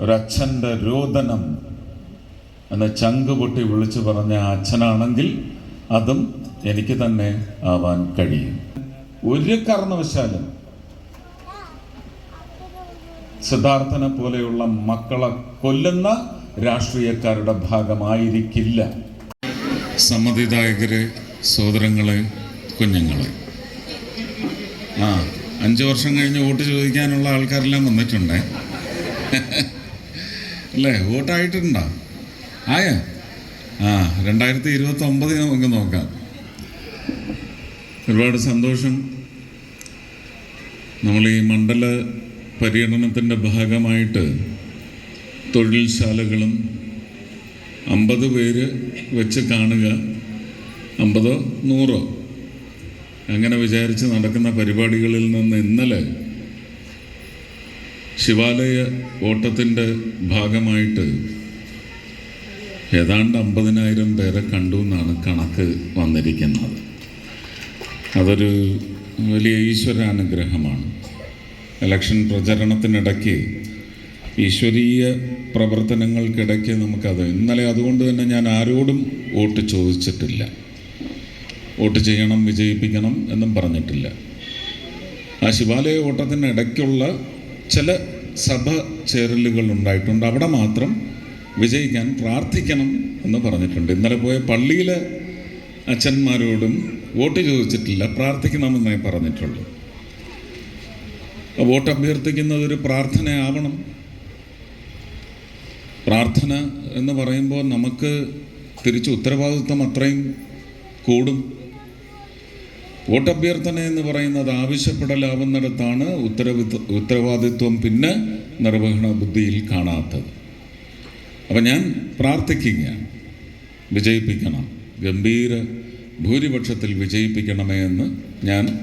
ഒരച്ഛന്റെ രോദനം എന്ന ചങ്ക് പൊട്ടി വിളിച്ചു പറഞ്ഞ അച്ഛനാണെങ്കിൽ അതും എനിക്ക് തന്നെ ആവാൻ കഴിയും. ഒരു കാരണവശാലും സിദ്ധാർത്ഥനെ പോലെയുള്ള മക്കളെ കൊല്ലുന്ന രാഷ്ട്രീയക്കാരുടെ ഭാഗമായിരിക്കില്ല. സമ്മതിദായകരെ സോദരങ്ങളെ കുഞ്ഞുങ്ങളെ. ആ അഞ്ച് വർഷം കഴിഞ്ഞ് വോട്ട് ചോദിക്കാനുള്ള ആൾക്കാരെല്ലാം വന്നിട്ടുണ്ടേ. അല്ലേ? വോട്ടായിട്ടുണ്ടോ ആയ? ആ രണ്ടായിരത്തി ഇരുപത്തി ഒമ്പതിൽ നമുക്ക് നോക്കാം. ഒരുപാട് സന്തോഷം. നമ്മൾ ഈ മണ്ഡല പര്യടനത്തിന്റെ ഭാഗമായിട്ട് തൊഴിൽശാലകളും അമ്പത് പേര് വെച്ച് കാണുക. അമ്പതോ നൂറോ. അങ്ങനെ വിചാരിച്ച് നടക്കുന്ന പരിപാടികളിൽ നിന്ന് ഇന്നലെ ശിവാലയ ഓട്ടത്തിന്റെ ഭാഗമായിട്ട് ഏതാണ്ട് അമ്പതിനായിരം പേരെ കണ്ടു എന്നാണ് കണക്ക് വന്നിരിക്കുന്നത്. അതൊരു വലിയ ഈശ്വരാനുഗ്രഹമാണ്. ഇലക്ഷൻ പ്രചരണത്തിനിടയ്ക്ക് ഈശ്വരീയ പ്രവർത്തനങ്ങൾക്കിടയ്ക്ക് നമുക്കത് ഇന്നലെ അതുകൊണ്ട് തന്നെ ഞാൻ ആരോടും വോട്ട് ചോദിച്ചിട്ടില്ല. വോട്ട് ചെയ്യണം വിജയിപ്പിക്കണം എന്നും പറഞ്ഞിട്ടില്ല. ആ ശിവാലയ ഓട്ടത്തിനിടയ്ക്കുള്ള ചില സഭ ചേരലുകൾ ഉണ്ടായിട്ടുണ്ട്. അവിടെ മാത്രം വിജയിക്കാൻ പ്രാർത്ഥിക്കണം എന്ന് പറഞ്ഞിട്ടുണ്ട്. ഇന്നലെ പോയ പള്ളിയിലെ അച്ഛന്മാരോടും വോട്ട് ചോദിച്ചിട്ടില്ല പ്രാർത്ഥിക്കണമെന്നേ പറഞ്ഞിട്ടുള്ളൂ. വോട്ട് അഭ്യർത്ഥിക്കുന്നത് ഒരു പ്രാർത്ഥനയാവണം. പ്രാർത്ഥന എന്ന് പറയുമ്പോൾ നമുക്ക് തിരിച്ച് ഉത്തരവാദിത്വം അത്രയും കൂടും. വോട്ടഭ്യർത്ഥന എന്ന് പറയുന്നത് ആവശ്യപ്പെടലാവുന്നിടത്താണ് ഉത്തരവിത്വ ഉത്തരവാദിത്വം പിന്നെ നിർവഹണ ബുദ്ധിയിൽ കാണാത്തത്. അപ്പം ഞാൻ പ്രാർത്ഥിക്കുകയാണ്. വിജയിപ്പിക്കണം. ഗംഭീര ഭൂരിപക്ഷത്തിൽ വിജയിപ്പിക്കണമേ എന്ന് ഞാൻ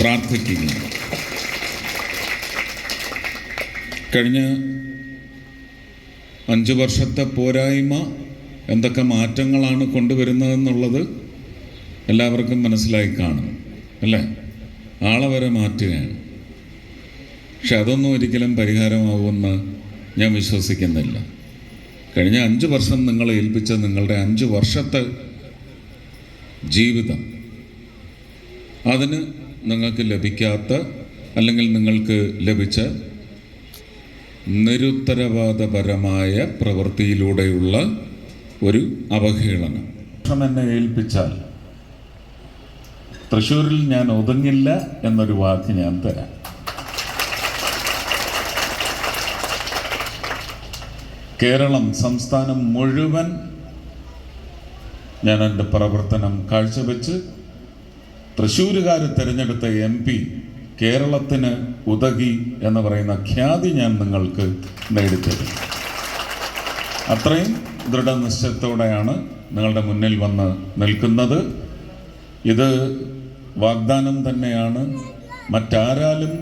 പ്രാർത്ഥിക്കുകയാണ്. കഴിഞ്ഞ അഞ്ച് വർഷത്തെ പോരായ്മ എന്തൊക്കെ മാറ്റങ്ങളാണ് കൊണ്ടുവരുന്നതെന്നുള്ളത് എല്ലാവർക്കും മനസ്സിലായി കാണും അല്ലേ? ആളെ വരെ മാറ്റുകയാണ്. പക്ഷെ അതൊന്നും ഒരിക്കലും പരിഹാരമാവുമെന്ന് ഞാൻ വിശ്വസിക്കുന്നില്ല. കഴിഞ്ഞ അഞ്ച് വർഷം നിങ്ങളെ ഏൽപ്പിച്ച നിങ്ങളുടെ അഞ്ച് വർഷത്തെ ജീവിതം അതിന് നിങ്ങൾക്ക് ലഭിക്കാത്ത അല്ലെങ്കിൽ നിങ്ങൾക്ക് ലഭിച്ച നിരുത്തരവാദപരമായ പ്രവൃത്തിയിലൂടെയുള്ള ഒരു അവഹേളനം. എന്നെ ഏൽപ്പിച്ചാൽ തൃശ്ശൂരിൽ ഞാൻ ഒതുങ്ങില്ല എന്നൊരു വാക്ക് ഞാൻ തരാം. കേരളം സംസ്ഥാനം മുഴുവൻ ഞാൻ എന്റെ പ്രവർത്തനം കാഴ്ചവെച്ച് തൃശ്ശൂരുകാർ തിരഞ്ഞെടുത്ത എം പി കേരളത്തിന് ഉതകി എന്ന് പറയുന്ന ഖ്യാതി ഞാൻ നിങ്ങൾക്ക് നേടിത്തരും. അത്രയും ദൃഢനിശ്ചയത്തോടെയാണ് നിങ്ങളുടെ മുന്നിൽ വന്ന് നിൽക്കുന്നത്. ഇത് വാഗ്ദാനം തന്നെയാണ്. മറ്റാരാലും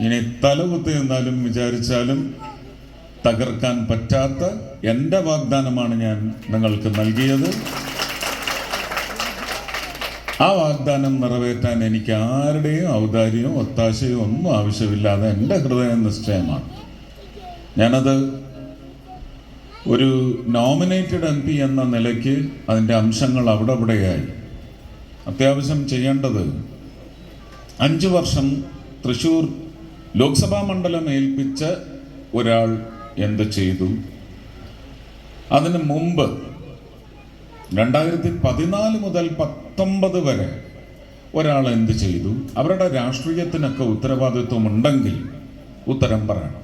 ഇനി തലകുത്തി നിന്നാലും വിചാരിച്ചാലും തകർക്കാൻ പറ്റാത്ത എന്റെ വാഗ്ദാനമാണ് ഞാൻ നിങ്ങൾക്ക് നൽകിയത്. ആ വാഗ്ദാനം നിറവേറ്റാൻ എനിക്ക് ആരുടെയും ഔദാര്യവും ഒത്താശയോ ഒന്നും ആവശ്യമില്ലാതെ എന്റെ ഹൃദയ നിശ്ചയമാണ്. ഞാനത് ഒരു നോമിനേറ്റഡ് എം പി എന്ന നിലയ്ക്ക് അതിന്റെ അംശങ്ങൾ അവിടെ ഇവിടെയായി അത്യാവശ്യം ചെയ്യേണ്ടത് അഞ്ച് വർഷം തൃശ്ശൂർ ലോക്സഭാ മണ്ഡലം ഏൽപ്പിച്ച ഒരാൾ എന്ത് ചെയ്തു? അതിന് മുമ്പ് രണ്ടായിരത്തി പതിനാല് മുതൽ പത്തൊമ്പത് വരെ ഒരാൾ എന്ത് ചെയ്തു? അവരുടെ രാഷ്ട്രീയത്തിനൊക്കെ ഉത്തരവാദിത്വം ഉണ്ടെങ്കിൽ ഉത്തരം പറയണം.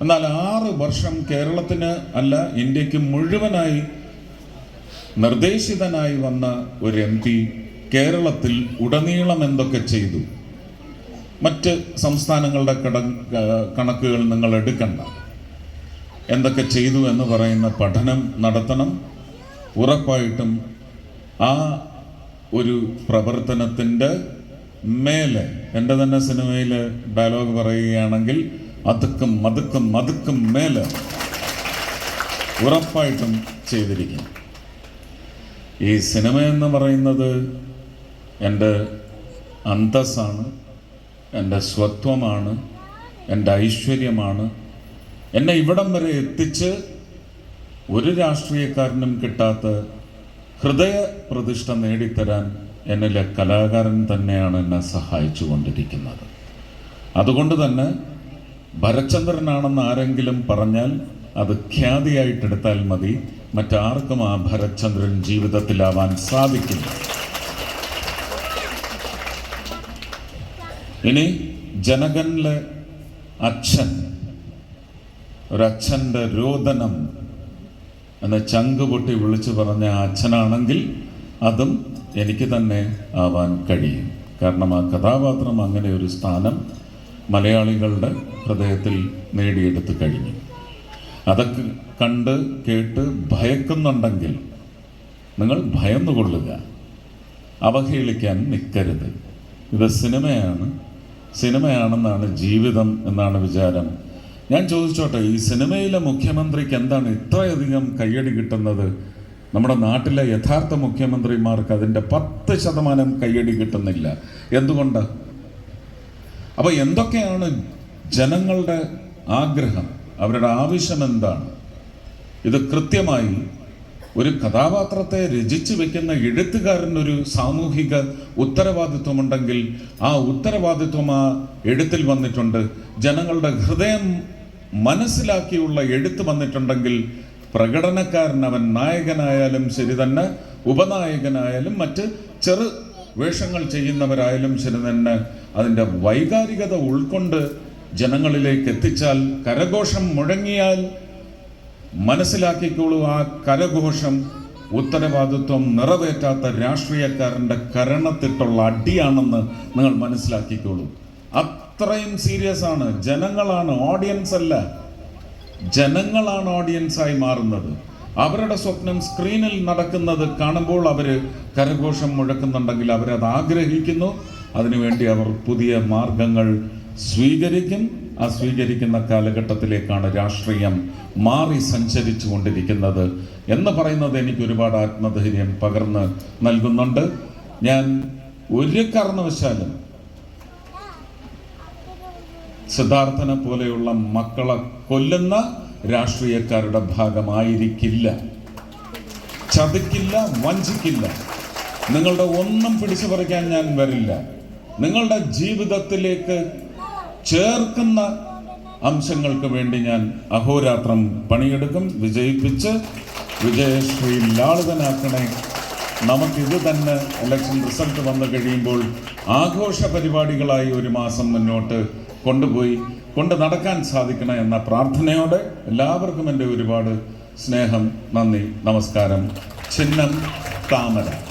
എന്നാൽ ആറ് വർഷം കേരളത്തിന് അല്ല ഇന്ത്യയ്ക്ക് മുഴുവനായി നിർദ്ദേശിതനായി വന്ന ഒരു എം പി കേരളത്തിൽ ഉടനീളം എന്തൊക്കെ ചെയ്തു? മറ്റ് സംസ്ഥാനങ്ങളുടെ കട കണക്കുകൾ നിങ്ങൾ എടുക്കണ്ട. എന്തൊക്കെ ചെയ്തു എന്ന് പറയുന്ന പഠനം നടത്തണം. ഉറപ്പായിട്ടും ആ ഒരു പ്രവർത്തനത്തിന്റെ മേലെ എന്റെ തന്നെ സിനിമയിൽ ഡയലോഗ് പറയുകയാണെങ്കിൽ അതുക്കും മതുക്കും മതുക്കും മേലെ ഉറപ്പായിട്ടും ചെയ്തിരിക്കും ഈ സിനിമ എന്ന് പറയുന്നത് എന്റെ അന്തസ്സാണ് എന്റെ സ്വത്വമാണ് എന്റെ ഐശ്വര്യമാണ്. എന്നെ ഇവിടം വരെ എത്തിച്ച് ഒരു രാഷ്ട്രീയക്കാരനും കിട്ടാത്ത ഹൃദയ പ്രതിഷ്ഠ നേടിത്തരാൻ എന്നിലെ കലാകാരൻ തന്നെയാണ് എന്നെ സഹായിച്ചു കൊണ്ടിരിക്കുന്നത്. അതുകൊണ്ട് തന്നെ ഭരചന്ദ്രനാണെന്ന് ആരെങ്കിലും പറഞ്ഞാൽ അത് ഖ്യാതിയായിട്ടെടുത്താൽ മതി. മറ്റാർക്കും ആ ഭരചന്ദ്രൻ ജീവിതത്തിലാവാൻ സാധിക്കില്ല. ഇനി ജനകനിലെ അച്ഛൻ ഒരച്ഛന്റെ രോദനം എന്ന ചങ്ക് പൊട്ടി വിളിച്ചു പറഞ്ഞ അച്ഛനാണെങ്കിൽ അതും എനിക്ക് തന്നെ ആവാൻ കഴിയും. കാരണം ആ കഥാപാത്രം അങ്ങനെ ഒരു സ്ഥാനം മലയാളികളുടെ ഹൃദയത്തിൽ നേടിയെടുത്ത് കഴിഞ്ഞു. അതൊക്കെ കണ്ട് കേട്ട് ഭയക്കുന്നുണ്ടെങ്കിൽ നിങ്ങൾ ഭയന്നുകൊള്ളുക. അവഹേളിക്കാൻ നിൽക്കരുത് ഇത് സിനിമയാണ്. സിനിമയാണെന്നാണ് ജീവിതം എന്നാണ് വിചാരം. ഞാൻ ചോദിച്ചോട്ടെ ഈ സിനിമയിലെ മുഖ്യമന്ത്രിക്ക് എന്താണ് ഇത്രയധികം കയ്യടി കിട്ടുന്നത്? നമ്മുടെ നാട്ടിലെ യഥാർത്ഥ മുഖ്യമന്ത്രിമാർക്ക് അതിന്റെ പത്ത് ശതമാനം കയ്യടി കിട്ടുന്നില്ല. എന്തുകൊണ്ട്? അപ്പോൾ എന്തൊക്കെയാണ് ജനങ്ങളുടെ ആഗ്രഹം? അവരുടെ ആവശ്യം എന്താണ്? ഇത് കൃത്യമായി ഒരു കഥാപാത്രത്തെ രചിച്ചു വെക്കുന്ന എഴുത്തുകാരനൊരു സാമൂഹിക ഉത്തരവാദിത്വമുണ്ടെങ്കിൽ ആ ഉത്തരവാദിത്വം ആ എഴുത്തിൽ വന്നിട്ടുണ്ട്. ജനങ്ങളുടെ ഹൃദയം മനസ്സിലാക്കിയുള്ള എഴുത്ത് വന്നിട്ടുണ്ടെങ്കിൽ പ്രകടനക്കാരൻ അവൻ നായകനായാലും ശരി തന്നെ ഉപനായകനായാലും മറ്റ് ചെറു വേഷങ്ങൾ ചെയ്യുന്നവരായാലും ശരി തന്നെ അതിന്റെ വൈകാരികത ഉൾക്കൊണ്ട് ജനങ്ങളിലേക്ക് എത്തിച്ചാൽ കരഘോഷം മുഴങ്ങിയാൽ മനസ്സിലാക്കിക്കോളൂ ആ കരഘോഷം ഉത്തരവാദിത്വം നിറവേറ്റാത്ത രാഷ്ട്രീയക്കാരന്റെ കരണത്തിട്ടുള്ള അടിയാണെന്ന് നിങ്ങൾ മനസ്സിലാക്കിക്കോളൂ. അത്രയും സീരിയസ് ആണ്. ജനങ്ങളാണ് ഓഡിയൻസ് അല്ല. ജനങ്ങളാണ് ഓഡിയൻസായി മാറുന്നത്. അവരുടെ സ്വപ്നം സ്ക്രീനിൽ നടക്കുന്നത് കാണുമ്പോൾ അവർ കരഘോഷം മുഴക്കുന്നുണ്ടെങ്കിൽ അവരത് ആഗ്രഹിക്കുന്നു. അതിനുവേണ്ടി അവർ പുതിയ മാർഗങ്ങൾ സ്വീകരിക്കും. ആ സ്വീകരിക്കുന്ന കാലഘട്ടത്തിലേക്കാണ് രാഷ്ട്രീയം മാറി സഞ്ചരിച്ചു കൊണ്ടിരിക്കുന്നത് എന്ന് പറയുന്നത് എനിക്ക് ഒരുപാട് ആത്മധൈര്യം പകർന്ന് നൽകുന്നുണ്ട്. ഞാൻ ഒരു കാരണവശാലും സിദ്ധാർത്ഥനെ പോലെയുള്ള മക്കളെ കൊല്ലുന്ന രാഷ്ട്രീയക്കാരുടെ ഭാഗമായിരിക്കില്ല. ചതിക്കില്ല വഞ്ചിക്കില്ല. നിങ്ങളുടെ ഒന്നും പിടിച്ചു പറിക്കാൻ ഞാൻ വരില്ല. നിങ്ങളുടെ ജീവിതത്തിലേക്ക് ചേർക്കുന്ന അംശങ്ങൾക്ക് വേണ്ടി ഞാൻ അഹോരാത്രം പണിയെടുക്കും. വിജയിപ്പിച്ച് വിജയശ്രീ ലാളിതനാക്കണേ. നമുക്കിത് തന്നെ ഇലക്ഷൻ റിസൾട്ട് വന്നു കഴിയുമ്പോൾ ആഘോഷ പരിപാടികളായി ഒരു മാസം മുന്നോട്ട് കൊണ്ടുപോയി കൊണ്ട് നടക്കാൻ സാധിക്കണം എന്ന പ്രാർത്ഥനയോടെ എല്ലാവർക്കും എന്റെ ഒരുപാട് സ്നേഹം നന്ദി നമസ്കാരം. ചിഹ്നം താമര.